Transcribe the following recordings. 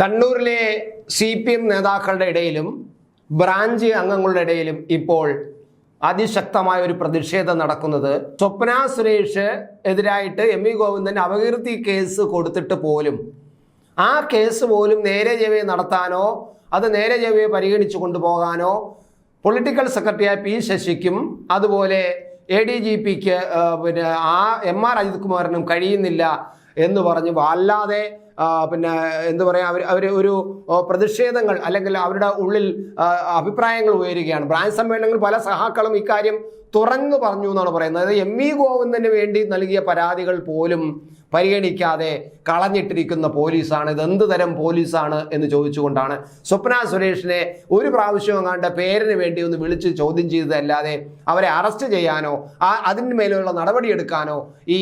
കണ്ണൂരിലെ C P M നേതാക്കളുടെ ഇടയിലും ബ്രാഞ്ച് അംഗങ്ങളുടെ ഇടയിലും ഇപ്പോൾ അതിശക്തമായ ഒരു പ്രതിഷേധം നടക്കുന്നത്. സ്വപ്ന സുരേഷ് എതിരായിട്ട് എം വി ഗോവിന്ദൻ അപകീർത്തി കേസ് കൊടുത്തിട്ട് പോലും. ആ കേസ് പോലും നേരെ ചെവിയെ നടത്താനോ അത് നേരെ ചെവിയെ പരിഗണിച്ചു കൊണ്ടുപോകാനോ പൊളിറ്റിക്കൽ സെക്രട്ടറിയായ പി ശശിക്കും അതുപോലെ എ ഡി ജി പിക്ക് പിന്നെ ആ എം ആർ അജിത് കുമാറിനും കഴിയുന്നില്ല. എന്ന് പറഞ്ഞ്. വല്ലാതെ പിന്നെ എന്താ പറയുക അവർ അവർ ഒരു പ്രതിഷേധങ്ങൾ അല്ലെങ്കിൽ അവരുടെ ഉള്ളിൽ അഭിപ്രായങ്ങൾ ഉയരുകയാണ്. ബ്രാഞ്ച് സമ്മേളനങ്ങളിൽ പല സഹാക്കളും ഇക്കാര്യം തുറന്നു പറഞ്ഞു എന്നാണ് പറയുന്നത്. അതായത് എം വി ഗോവിന്ദന് വേണ്ടി നൽകിയ പരാതികൾ പോലും പരിഗണിക്കാതെ കളഞ്ഞിട്ടിരിക്കുന്ന പോലീസാണ്. ഇത് എന്ത് തരം പോലീസാണ് എന്ന് ചോദിച്ചുകൊണ്ടാണ് സ്വപ്ന സുരേഷിനെ ഒരു പ്രാവശ്യം എങ്ങാണ്ട് പേരിന് വേണ്ടി ഒന്ന് വിളിച്ച് ചോദ്യം ചെയ്തതല്ലാതെ അവരെ അറസ്റ്റ് ചെയ്യാനോ ആ അതിന് മേലുള്ള നടപടിയെടുക്കാനോ ഈ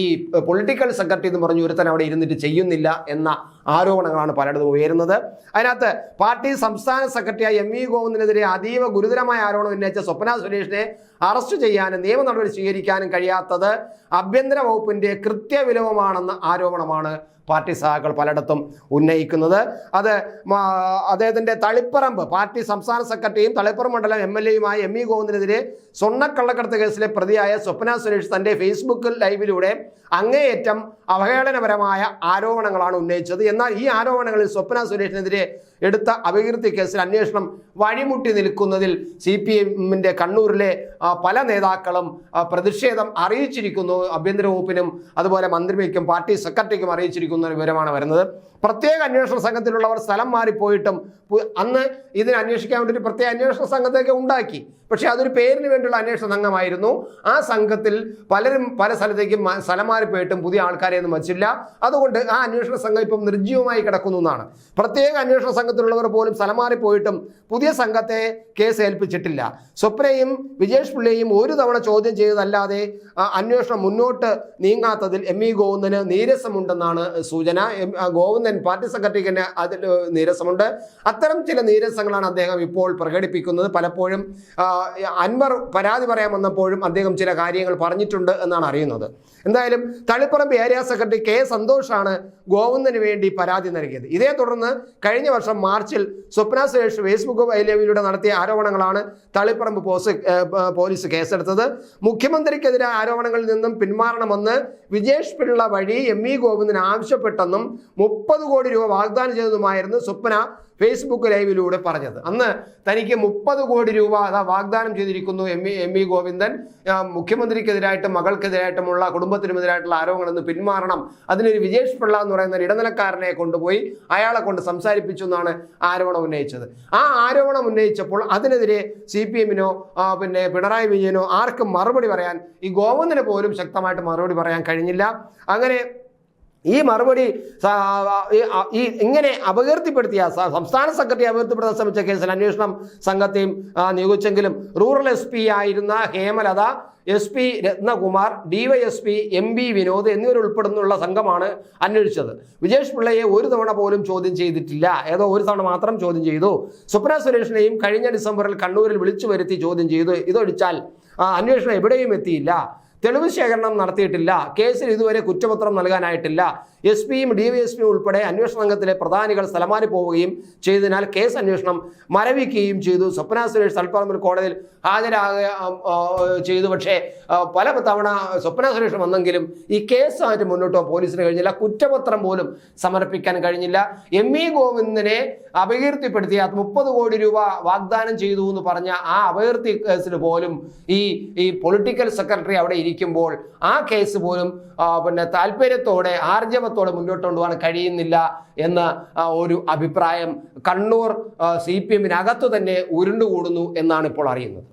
പൊളിറ്റിക്കൽ സെക്രട്ടറി എന്ന് പറഞ്ഞ് ഒരുത്തൻ അവിടെ ഇരുന്നിട്ട് ചെയ്യുന്നില്ല എന്ന ആരോപണങ്ങളാണ് പലയിടത്തും ഉയരുന്നത്. അതിനകത്ത് പാർട്ടി സംസ്ഥാന സെക്രട്ടറിയായ എം വി ഗോവിന്ദനെതിരെ അതീവ ഗുരുതരമായ ആരോപണം ഉന്നയിച്ച സ്വപ്ന സുരേഷിനെ അറസ്റ്റ് ചെയ്യാനും നിയമ നടപടി സ്വീകരിക്കാനും കഴിയാത്തത് ആഭ്യന്തര വകുപ്പിന്റെ കൃത്യവിലവമാണെന്ന ആരോപണമാണ് പാർട്ടി സഹാക്കൾ പലയിടത്തും ഉന്നയിക്കുന്നത്. അത് അദ്ദേഹത്തിന്റെ തളിപ്പറമ്പ് പാർട്ടി സംസ്ഥാന സെക്രട്ടറിയും തളിപ്പറമ്പ് മണ്ഡലം എം എൽ എയുമായ എം ഇ ഗോവിന്ദനെതിരെ സ്വർണക്കള്ളക്കടത്ത് കേസിലെ പ്രതിയായ സ്വപ്ന സുരേഷ് തന്റെ ഫേസ്ബുക്ക് ലൈവിലൂടെ അങ്ങേയറ്റം അവഹേളനപരമായ ആരോപണങ്ങളാണ് ഉന്നയിച്ചത്. എന്നാൽ ഈ ആരോപണങ്ങളിൽ സ്വപ്ന സുരേഷിനെതിരെ എടുത്ത അപകീർത്തി കേസിൽ അന്വേഷണം വഴിമുട്ടി നിൽക്കുന്നതിൽ സി പി എമ്മിന്റെ കണ്ണൂരിലെ പല നേതാക്കളും പ്രതിഷേധം അറിയിച്ചിരിക്കുന്നു. ആഭ്യന്തര വകുപ്പിനും അതുപോലെ മന്ത്രിക്കും പാർട്ടി സെക്രട്ടറിക്കും അറിയിച്ചിരിക്കുന്ന വിവരമാണ് വരുന്നത്. പ്രത്യേക അന്വേഷണ സംഘത്തിലുള്ളവർ സ്ഥലം മാറിപ്പോയിട്ടും അന്ന് ഇതിനെ അന്വേഷിക്കാൻ വേണ്ടി ഒരു പ്രത്യേക അന്വേഷണ സംഘത്തെയൊക്കെ ഉണ്ടാക്കി. പക്ഷേ അതൊരു പേരിന് വേണ്ടിയുള്ള അന്വേഷണ സംഘമായിരുന്നു. ആ സംഘത്തിൽ പലരും പല സ്ഥലത്തേക്കും സ്ഥലം മാറിപ്പോയിട്ടും പുതിയ ആൾക്കാരെ ഒന്നും വച്ചില്ല. അതുകൊണ്ട് ആ അന്വേഷണ സംഘം ഇപ്പം നിർജീവമായി കിടക്കുന്നു എന്നാണ്. പ്രത്യേക അന്വേഷണ സംഘത്തിലുള്ളവർ പോലും സ്ഥലം മാറിപ്പോയിട്ടും പുതിയ സംഘത്തെ കേസ് ഏൽപ്പിച്ചിട്ടില്ല. സ്വപ്നയും വിജേഷ് പിള്ളയും ഒരു തവണ ചോദ്യം ചെയ്തതല്ലാതെ അന്വേഷണം മുന്നോട്ട് നീങ്ങാത്തതിൽ എം ഇ ഗോവിന്ദന് നീരസമുണ്ടെന്നാണ് സൂചന. ഗോവിന്ദൻ പാർട്ടി സെക്രട്ടറിക്ക് അതിൽ നീരസമുണ്ട്. അത്തരം ചില നീരസങ്ങളാണ് അദ്ദേഹം ഇപ്പോൾ പ്രകടിപ്പിക്കുന്നത്. പലപ്പോഴും അൻവർ പരാതി പറയാൻ വന്നപ്പോഴും അദ്ദേഹം ചില കാര്യങ്ങൾ പറഞ്ഞിട്ടുണ്ട് എന്നാണ് അറിയുന്നത്. എന്തായാലും തളിപ്പറമ്പ് ഏരിയ സെക്രട്ടറി കെ സന്തോഷാണ് ഗോവിന്ദന് വേണ്ടി പരാതി നൽകിയത്. ഇതേ തുടർന്ന് കഴിഞ്ഞ വർഷം മാർച്ചിൽ സ്വപ്ന സുരേഷ് ഫേസ്ബുക്ക് ലൈവിലൂടെ നടത്തിയ ആരോപണങ്ങളാണ് തളിപ്പറമ്പ് പോലീസ് കേസെടുത്തത്. മുഖ്യമന്ത്രിക്കെതിരെ ആരോപണങ്ങളിൽ നിന്നും പിന്മാറണമെന്ന് വിജേഷ് പിള്ള വഴി എം ഇ ഗോവിന്ദൻ ആവശ്യപ്പെട്ടെന്നും മുപ്പത് കോടി രൂപ വാഗ്ദാനം ചെയ്തതുമായിരുന്നു സ്വപ്ന ഫേസ്ബുക്ക് ലൈവിലൂടെ പറഞ്ഞത്. അന്ന് തനിക്ക് മുപ്പത് കോടി രൂപ അതാ വാഗ്ദാനം ചെയ്തിരിക്കുന്നു M E M E Govindan. മുഖ്യമന്ത്രിക്കെതിരായിട്ടും മകൾക്കെതിരായിട്ടുമുള്ള കുടുംബത്തിനുമെതിരായിട്ടുള്ള ആരോപണങ്ങളിൽ പിന്മാറണം. അതിനൊരു വിജേഷ് പിള്ള എന്ന് പറയുന്ന ഇടനിലക്കാരനെ കൊണ്ടുപോയി അയാളെ കൊണ്ട് സംസാരിപ്പിച്ചു എന്നാണ് ആരോപണം ഉന്നയിച്ചത്. ആ ആരോപണം ഉന്നയിച്ചപ്പോൾ അതിനെതിരെ സി പി എമ്മിനോ പിന്നെ പിണറായി വിജയനോ ആർക്കും മറുപടി പറയാൻ ഈ ഗോവിന്ദന് പോലും ശക്തമായിട്ട് മറുപടി പറയാൻ കഴിഞ്ഞില്ല. അങ്ങനെ ഈ മറുപടി ഈ- ഇങ്ങനെ അപകീർത്തിപ്പെടുത്തിയ സംസ്ഥാന സെക്രട്ടറി അപകീർത്തിപ്പെടുത്താൻ ശ്രമിച്ച കേസിൽ അന്വേഷണം സംഘത്തെയും നിയോഗിച്ചെങ്കിലും റൂറൽ എസ് പി ആയിരുന്ന Hemalatha S P Ratnakumar DySP M B Vinod എന്നിവരുൾപ്പെടുന്നുള്ള സംഘമാണ് അന്വേഷിച്ചത്. വിജേഷ് പിള്ളയെ ഒരു തവണ പോലും ചോദ്യം ചെയ്തിട്ടില്ല. ഏതോ ഒരു തവണ മാത്രം ചോദ്യം ചെയ്തു. സ്വപ്ന സുരേഷിനെയും കഴിഞ്ഞ ഡിസംബറിൽ കണ്ണൂരിൽ വിളിച്ചു വരുത്തി ചോദ്യം ചെയ്തു. ഇതൊഴിച്ചാൽ അന്വേഷണം എവിടെയും എത്തിയില്ല. തെളിവ് ശേഖരണം നടത്തിയിട്ടില്ല. കേസിൽ ഇതുവരെ കുറ്റപത്രം നൽകാനായിട്ടില്ല. എസ് പിയും ഡി വൈ എസ് പിയും ഉൾപ്പെടെ അന്വേഷണ സംഘത്തിലെ പ്രധാനികൾ സ്ഥലമാറി പോവുകയും ചെയ്തതിനാൽ കേസ് അന്വേഷണം മരവിക്കുകയും ചെയ്തു. സ്വപ്ന സുരേഷ് തൽപ്പറമ്പിൽ കോടതിയിൽ ആ, ചെയ്തു. പക്ഷേ പല തവണ സ്വപ്ന സുരേഷ് വന്നെങ്കിലും ഈ കേസുമായിട്ട് മുന്നോട്ട് പോലീസിന് കഴിഞ്ഞില്ല. കുറ്റപത്രം പോലും സമർപ്പിക്കാൻ കഴിഞ്ഞില്ല. എം ഇ ഗോവിന്ദനെ അപകീർത്തിപ്പെടുത്തിയ മുപ്പത് കോടി രൂപ വാഗ്ദാനം ചെയ്തു എന്ന് പറഞ്ഞ ആ അപകീർത്തി കേസിൽ പോലും ഈ ഈ പൊളിറ്റിക്കൽ സെക്രട്ടറി അവിടെ ഇരിക്കുമ്പോൾ ആ കേസ് പോലും പിന്നെ താല്പര്യത്തോടെ ആർജവത്തോടെ മുന്നോട്ട് കൊണ്ടുപോകാൻ കഴിയുന്നില്ല എന്ന ഒരു അഭിപ്രായം കണ്ണൂർ സി പി എമ്മിനകത്ത് തന്നെ ഉരുണ്ടുകൂടുന്നു എന്നാണ് ഇപ്പോൾ അറിയുന്നത്.